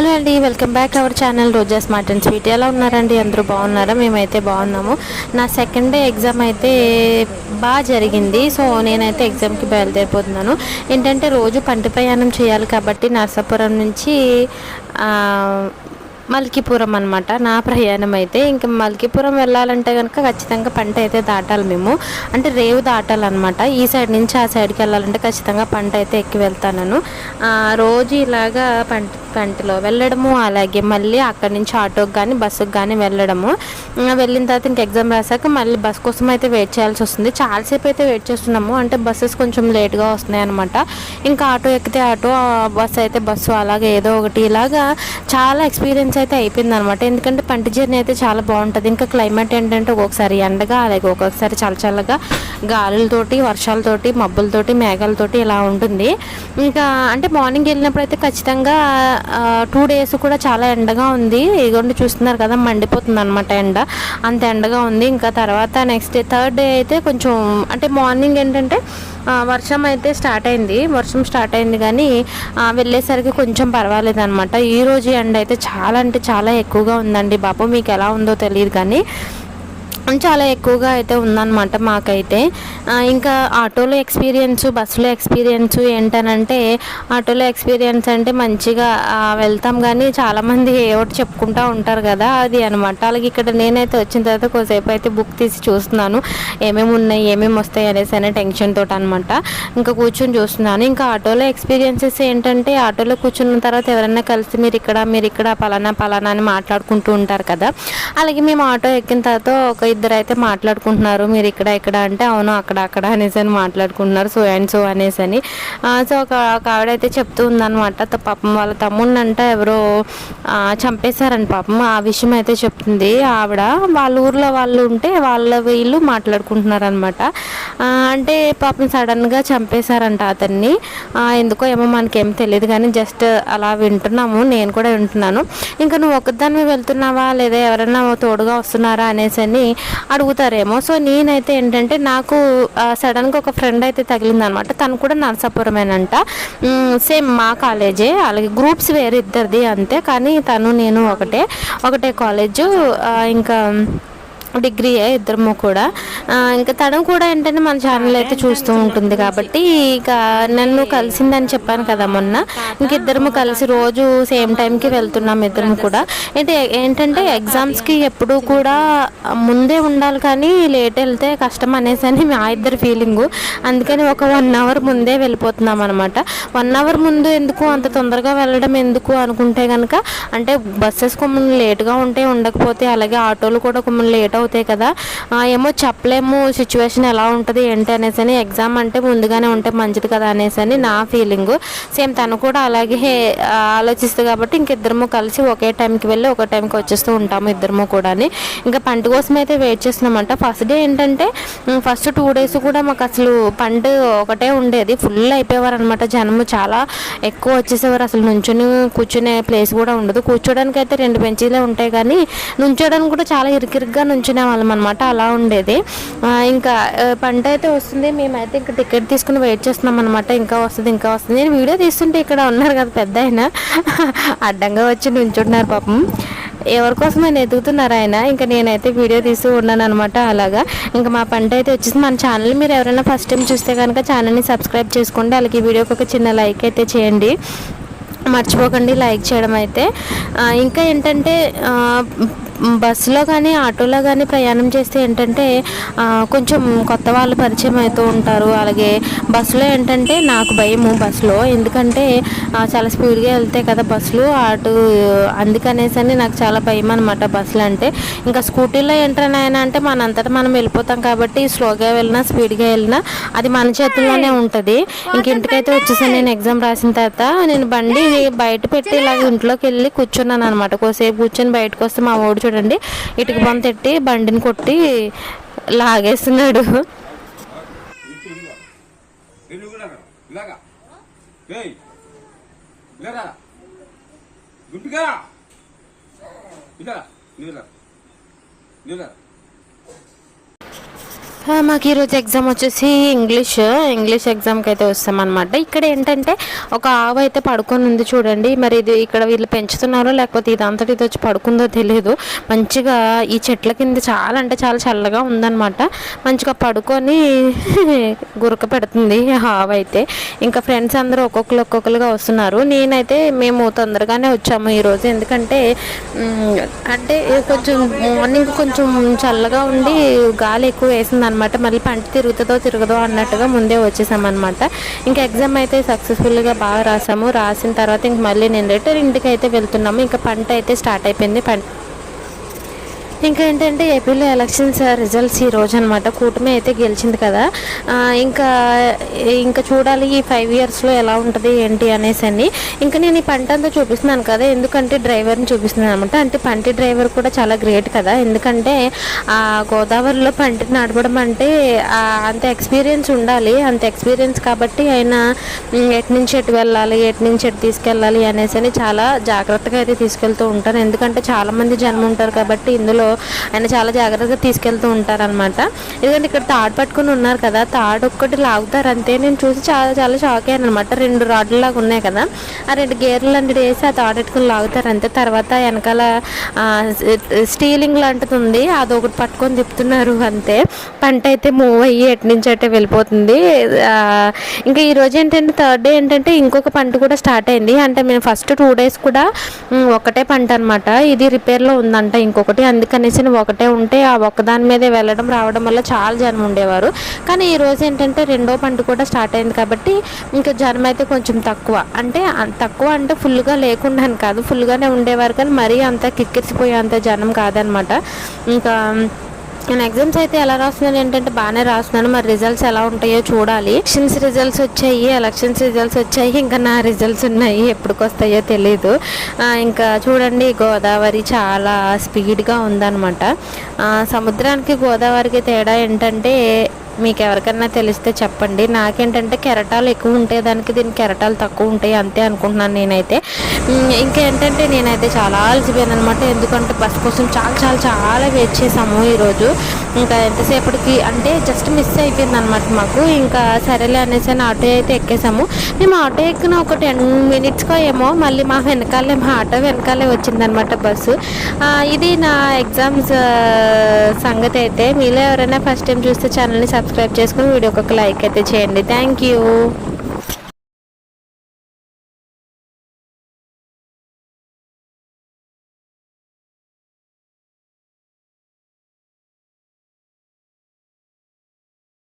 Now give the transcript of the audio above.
Hello అండి welcome back our channel Roja smart and sweet. ఎలా ఉన్నారండి? అందరూ బాగున్నారా? మేమైతే బాగున్నాము. నా సెకండ్ డే ఎగ్జామ్ అయితే బాగా జరిగింది. సో నేనైతే ఎగ్జామ్కి బయలుదేరిపోతున్నాను. ఏంటంటే రోజు పంట ప్రయాణం చేయాలి కాబట్టి నర్సాపురం నుంచి మల్కీపురం అనమాట నా ప్రయాణం అయితే ఇంకా మల్కీపురం వెళ్ళాలంటే కనుక ఖచ్చితంగా పంట అయితే దాటాలి మేము. అంటే రేవు దాటాలన్నమాట ఈ సైడ్ నుంచి ఆ సైడ్కి వెళ్ళాలంటే ఖచ్చితంగా పంట అయితే ఎక్కి వెళ్తాను రోజు ఇలాగా పంట పంటలో వెళ్ళడము అలాగే మళ్ళీ అక్కడి నుంచి ఆటోకి కానీ బస్సుకి కానీ వెళ్ళడము. వెళ్ళిన తర్వాత ఇంక ఎగ్జామ్ రాసాక మళ్ళీ బస్ కోసం అయితే వెయిట్ చేయాల్సి వస్తుంది. చాలాసేపు అయితే వెయిట్ చేస్తున్నాము. అంటే బస్సెస్ కొంచెం లేట్గా వస్తున్నాయి అనమాట ఇంకా ఆటో ఎక్కితే ఆటో బస్సు అయితే బస్సు అలాగే ఏదో ఒకటి. ఇలాగా చాలా ఎక్స్పీరియన్స్ అయితే అయిపోయింది అనమాట ఎందుకంటే పంట జర్నీ అయితే చాలా బాగుంటుంది. ఇంకా క్లైమేట్ ఏంటంటే ఒక్కొక్కసారి ఎండగా అలాగే ఒక్కొక్కసారి చల్ల చల్లగా గాలులతోటి వర్షాలతోటి మబ్బులతోటి మేఘాలతోటి ఇలా ఉంటుంది. ఇంకా అంటే మార్నింగ్ వెళ్ళినప్పుడు అయితే ఖచ్చితంగా టూ డేస్ కూడా చాలా ఎండగా ఉంది. ఇదిగోండి చూస్తున్నారు కదా మండిపోతుంది అనమాట ఎండ. అంత ఎండగా ఉంది. ఇంకా తర్వాత నెక్స్ట్ డే థర్డ్ డే అయితే కొంచెం అంటే మార్నింగ్ ఏంటంటే వర్షం అయితే స్టార్ట్ అయింది. వర్షం స్టార్ట్ అయింది కానీ వెళ్ళేసరికి కొంచెం పర్వాలేదు అనమాట ఈ రోజు ఎండ అయితే చాలా అంటే చాలా ఎక్కువగా ఉందండి. బాబు మీకు ఎలా ఉందో తెలియదు కానీ చాలా ఎక్కువగా అయితే ఉందన్నమాట మాకైతే. ఇంకా ఆటోలో ఎక్స్పీరియన్స్ బస్సులో ఎక్స్పీరియన్స్ ఏంటనంటే ఆటోలో ఎక్స్పీరియన్స్ అంటే మంచిగా వెళ్తాం కానీ చాలామంది ఏ ఒకటి చెప్పుకుంటూ ఉంటారు కదా అది అనమాట అలాగే ఇక్కడ నేనైతే వచ్చిన తర్వాత కొద్దిసేపు అయితే బుక్ తీసి చూస్తున్నాను. ఏమేమి ఉన్నాయి ఏమేమి వస్తాయి అనేసి అనే టెన్షన్ తోట అనమాట ఇంకా కూర్చొని చూస్తున్నాను. ఇంకా ఆటోలో ఎక్స్పీరియన్సెస్ ఏంటంటే ఆటోలో కూర్చున్న తర్వాత ఎవరైనా కలిసి మీరు ఇక్కడ మీరు ఇక్కడ పలానా పలానా అని మాట్లాడుకుంటూ ఉంటారు కదా. అలాగే మేము ఆటో ఎక్కిన తర్వాత ఒక ఇద్దరు అయితే మాట్లాడుకుంటున్నారు. మీరు ఇక్కడ ఇక్కడ అంటే అవును అక్కడ అక్కడ అనేసి అని మాట్లాడుకుంటున్నారు. సో అండ్ సో అనేసి అని. సో ఒక ఆవిడైతే చెప్తూ ఉందనమాట పాపం వాళ్ళ తమ్ముడినంట ఎవరో చంపేశారని పాపం. ఆ విషయం అయితే చెప్తుంది. ఆవిడ వాళ్ళ ఊర్లో వాళ్ళు ఉంటే వాళ్ళ వీళ్ళు మాట్లాడుకుంటున్నారు అనమాట అంటే పాపం సడన్గా చంపేశారంట అతన్ని. ఎందుకో ఏమో మనకేం తెలియదు కానీ జస్ట్ అలా వింటున్నాము. నేను కూడా వింటున్నాను. ఇంకా నువ్వు ఒకదాన్ని వెళ్తున్నావా? లేదా ఎవరైనా తోడుగా వస్తున్నారా? అనేసి అని అడుగుతారేమో. సో నేనైతే ఏంటంటే నాకు సడన్గా ఒక ఫ్రెండ్ అయితే తగిలింది అనమాట తను కూడా నరసాపురమేనంట. సేమ్ మా కాలేజే అలాగే గ్రూప్స్ వేరే ఇద్దరిది అంతే. కానీ తను నేను ఒకటే. ఒకటే కాలేజు ఇంకా డిగ్రీయే ఇద్దరము కూడా. ఇంకా తను కూడా ఏంటంటే మన ఛానల్ అయితే చూస్తూ ఉంటుంది కాబట్టి ఇక నన్ను కలిసిందని చెప్పాను కదా మొన్న. ఇంక ఇద్దరము కలిసి రోజు సేమ్ టైంకి వెళ్తున్నాం ఇద్దరం కూడా. అంటే ఏంటంటే ఎగ్జామ్స్కి ఎప్పుడు కూడా ముందే ఉండాలి కానీ లేట్ వెళ్తే కష్టం అనేసి అని మా ఇద్దరు ఫీలింగు అందుకని ఒక వన్ అవర్ ముందే వెళ్ళిపోతున్నాం అనమాట వన్ అవర్ ముందు ఎందుకు అంత తొందరగా వెళ్ళడం ఎందుకు అనుకుంటే కనుక అంటే బస్సెస్ కొమ్మలు లేట్గా ఉంటే ఉండకపోతే అలాగే ఆటోలు కూడా కొమ్మలు లేట్ అవుతాయి కదా. ఏమో చెప్పలేము సిచ్యువేషన్ ఎలా ఉంటుంది ఏంటి అనేసి అని ఎగ్జామ్ అంటే ముందుగానే ఉంటే మంచిది కదా అనేసి అని నా ఫీలింగ్ సేమ్ తను కూడా అలాగే ఆలోచిస్తుంది కాబట్టి ఇంకిద్దరము కలిసి ఒకే టైంకి వెళ్ళి ఒక టైంకి వచ్చేస్తూ ఉంటాము ఇద్దరము కూడా ఇంకా పంట కోసం అయితే వెయిట్ చేస్తున్నామంట. ఫస్ట్ డే ఏంటంటే ఫస్ట్ టూ డేస్ కూడా మాకు అసలు పంట ఒకటే ఉండేది. ఫుల్ అయిపోయేవారు అనమాట జనము. చాలా ఎక్కువ వచ్చేసేవారు. అసలు నుంచుని కూర్చునే ప్లేస్ కూడా ఉండదు. కూర్చోడానికి అయితే రెండు బెంచీలే ఉంటాయి కానీ నుంచోడానికి కూడా చాలా ఇరుకిరుగ్గా నుంచునే వాళ్ళం అనమాట అలా ఉండేది. ఇంకా పంట అయితే వస్తుంది మేమైతే ఇంకా టికెట్ తీసుకుని వెయిట్ చేస్తున్నాం అనమాట ఇంకా వస్తుంది ఇంకా వస్తుంది. నేను వీడియో తీస్తుంటే ఇక్కడ ఉన్నారు కదా పెద్ద ఆయన. అడ్డంగా వచ్చి నుంచుంటున్నారు పాపం. ఎవరికోసం ఆయన ఎదుగుతున్నారు ఆయన? ఇంకా నేనైతే వీడియో తీస్తూ ఉన్నాను అనమాట అలాగా. ఇంకా మా పంట అయితే వచ్చేసి మన ఛానల్ మీరు ఎవరైనా ఫస్ట్ టైం చూస్తే కనుక ఛానల్ని సబ్స్క్రైబ్ చేసుకోండి. అలాగే ఈ వీడియోకి ఒక చిన్న లైక్ అయితే చేయండి. మర్చిపోకండి లైక్ చేయడం అయితే. ఇంకా ఏంటంటే బస్సులో కానీ ఆటోలో కానీ ప్రయాణం చేస్తే ఏంటంటే కొంచెం కొత్త వాళ్ళు పరిచయం అవుతూ ఉంటారు. అలాగే బస్సులో ఏంటంటే నాకు భయము బస్సులో. ఎందుకంటే చాలా స్పీడ్గా వెళ్తాయి కదా బస్సులు అటు అందుకనేసి అని నాకు చాలా భయం అనమాట బస్సులు అంటే. ఇంకా స్కూటీలో ఏంటనైనా అంటే మనంతటా మనం వెళ్ళిపోతాం కాబట్టి స్లోగా వెళ్ళినా స్పీడ్గా వెళ్ళినా అది మన చేతుల్లోనే ఉంటుంది. ఇంక ఇంటికైతే వచ్చేసాను నేను ఎగ్జామ్ రాసిన తర్వాత నేను బండి బయట పెట్టి ఇలాగ ఇంట్లోకి వెళ్ళి కూర్చున్నాను అనమాట కోసేపు కూర్చొని బయటకు వస్తే మా ఓడి చూడండి. ఇటుక బొమ్మ తెట్టి బండిని కొట్టి లాగేస్తున్నాడు. ఎందుకు ఇలాగా ఇలాగా ఏయ్ ఇలారా గుడ్డుగా ఇలా నీలా నీలా ఆ, మాకు ఈరోజు ఎగ్జామ్ వచ్చేసి ఇంగ్లీష్ ఇంగ్లీష్ ఎగ్జామ్కి అయితే వస్తామన్నమాట. ఇక్కడ ఏంటంటే ఒక ఆవు అయితే పడుకొని ఉంది చూడండి. మరి ఇది ఇక్కడ వీళ్ళు పెంచుతున్నారో లేకపోతే ఇది అంతటి ఇది వచ్చి పడుకుందో తెలియదు మంచిగా ఈ చెట్ల కింద చాలా అంటే చాలా చల్లగా ఉందన్నమాట. మంచిగా పడుకొని గురక పెడుతుంది ఆవు అయితే. ఇంకా ఫ్రెండ్స్ అందరూ ఒక్కొక్కరు ఒక్కొక్కరుగా వస్తున్నారు. నేనైతే మేము తొందరగానే వచ్చాము ఈరోజు ఎందుకంటే అంటే కొంచెం మార్నింగ్ కొంచెం చల్లగా ఉండి గాలి ఎక్కువ వేసింది అనమాట మళ్ళీ పంట తిరుగుతుందో తిరగదో అన్నట్టుగా ముందే వచ్చేసామన్నమాట. ఇంకా ఎగ్జామ్ అయితే సక్సెస్ఫుల్గా బాగా రాసాము. రాసిన తర్వాత ఇంక మళ్ళీ నేను రిటర్న్ ఇంటికి అయితే వెళ్తున్నాము. ఇంకా పంట అయితే స్టార్ట్ అయిపోయింది. పంట ఇంకా ఏంటంటే ఏపీలో ఎలక్షన్స్ రిజల్ట్స్ ఈ రోజు అనమాట కూటమి అయితే గెలిచింది కదా. ఇంకా ఇంకా చూడాలి ఈ ఫైవ్ ఇయర్స్లో ఎలా ఉంటుంది ఏంటి అనేసి అని. ఇంకా నేను ఈ పంట అంతా చూపిస్తున్నాను కదా. ఎందుకంటే డ్రైవర్ని చూపిస్తున్నాను అనమాట అంటే పంటి డ్రైవర్ కూడా చాలా గ్రేట్ కదా. ఎందుకంటే ఆ గోదావరిలో పంటిని నడపడం అంటే అంత ఎక్స్పీరియన్స్ ఉండాలి. అంత ఎక్స్పీరియన్స్ కాబట్టి ఆయన ఎటు నుంచి ఎటు వెళ్ళాలి ఎటు నుంచి ఎటు తీసుకెళ్ళాలి అనేసి అని చాలా జాగ్రత్తగా అయితే తీసుకెళ్తూ ఉంటాను ఎందుకంటే చాలామంది జనం ఉంటారు కాబట్టి ఇందులో ఆయన చాలా జాగ్రత్తగా తీసుకెళ్తూ ఉంటారనమాట ఎందుకంటే ఇక్కడ తాడు పట్టుకుని ఉన్నారు కదా తాడు ఒక్కటి లాగుతారు అంతే నేను చూసి చాలా చాలా షాక్ అయ్యాను అనమాట రెండు రాడ్లు లాగా ఉన్నాయి కదా. ఆ రెండు గేర్లు లాంటివి వేసి ఆ తాడు పెట్టుకుని లాగుతారు అంతే తర్వాత వెనకాల స్టీలింగ్ లాంటిది ఉంది. అది ఒకటి పట్టుకొని తిప్పుతున్నారు అంతే. పంట అయితే మూవ్ అయ్యి ఎటు నుంచి అటే వెళ్ళిపోతుంది. ఇంకా ఈరోజు ఏంటంటే థర్డ్ డే ఏంటంటే ఇంకొక పంట కూడా స్టార్ట్ అయింది. అంటే మేము ఫస్ట్ టూ డేస్ కూడా ఒకటే పంట అనమాట ఇది రిపేర్లో ఉందంట ఇంకొకటి. అందుకని అందుకనేసి ఒకటే ఉంటే ఆ ఒక్కదాని మీదే వెళ్ళడం రావడం వల్ల చాలా జనం ఉండేవారు. కానీ ఈ రోజు ఏంటంటే రెండో పంట కూడా స్టార్ట్ అయింది కాబట్టి ఇంకా జనం అయితే కొంచెం తక్కువ. అంటే తక్కువ అంటే ఫుల్గా లేకుండా అని కాదు ఫుల్గానే ఉండేవారు కానీ మరీ అంత కిక్కిరిసిపోయే అంత జనం కాదనమాట. ఇంకా నేను ఎగ్జామ్స్ అయితే ఎలా రాస్తున్నాను ఏంటంటే బాగానే రాస్తున్నాను. మరి రిజల్ట్స్ ఎలా ఉంటాయో చూడాలి. ఎలక్షన్స్ రిజల్ట్స్ వచ్చాయి ఎలక్షన్స్ రిజల్ట్స్ వచ్చాయి. ఇంకా నా రిజల్ట్స్ ఉన్నాయి ఎప్పటికి వస్తాయో తెలియదు ఇంకా చూడండి గోదావరి చాలా స్పీడ్గా ఉందన్నమాట. సముద్రానికి గోదావరికి తేడా ఏంటంటే మీకు ఎవరికన్నా తెలిస్తే చెప్పండి. నాకేంటంటే కెరటాలు ఎక్కువ ఉంటాయి. దానికి దీనికి కెరటాలు తక్కువ ఉంటాయి. అంతే అనుకుంటున్నాను నేనైతే. ఇంకేంటంటే నేనైతే చాలా అలసిపోయాను అనమాట ఎందుకంటే బస్ కోసం చాలా చాలా చాలా వెయిట్ చేసాము ఈరోజు. ఇంకా ఎంతసేపటికి అంటే జస్ట్ మిస్ అయిపోయింది అనమాట మాకు. ఇంకా సరేలే అనేసి ఆటో అయితే ఎక్కేసాము మేము ఆటో ఎక్కిన ఒక టెన్ మినిట్స్కో ఏమో మళ్ళీ మా వెనకాలే మా ఆటో వెనకాలే వచ్చిందనమాట బస్సు ఇది నా ఎగ్జామ్స్ సంగతి అయితే. మీలో ఎవరైనా ఫస్ట్ టైం చూస్తే ఛానల్ని సబ్స్క్రైబ్ చేసుకుని వీడియోకి ఒక లైక్ అయితే చేయండి. Thank you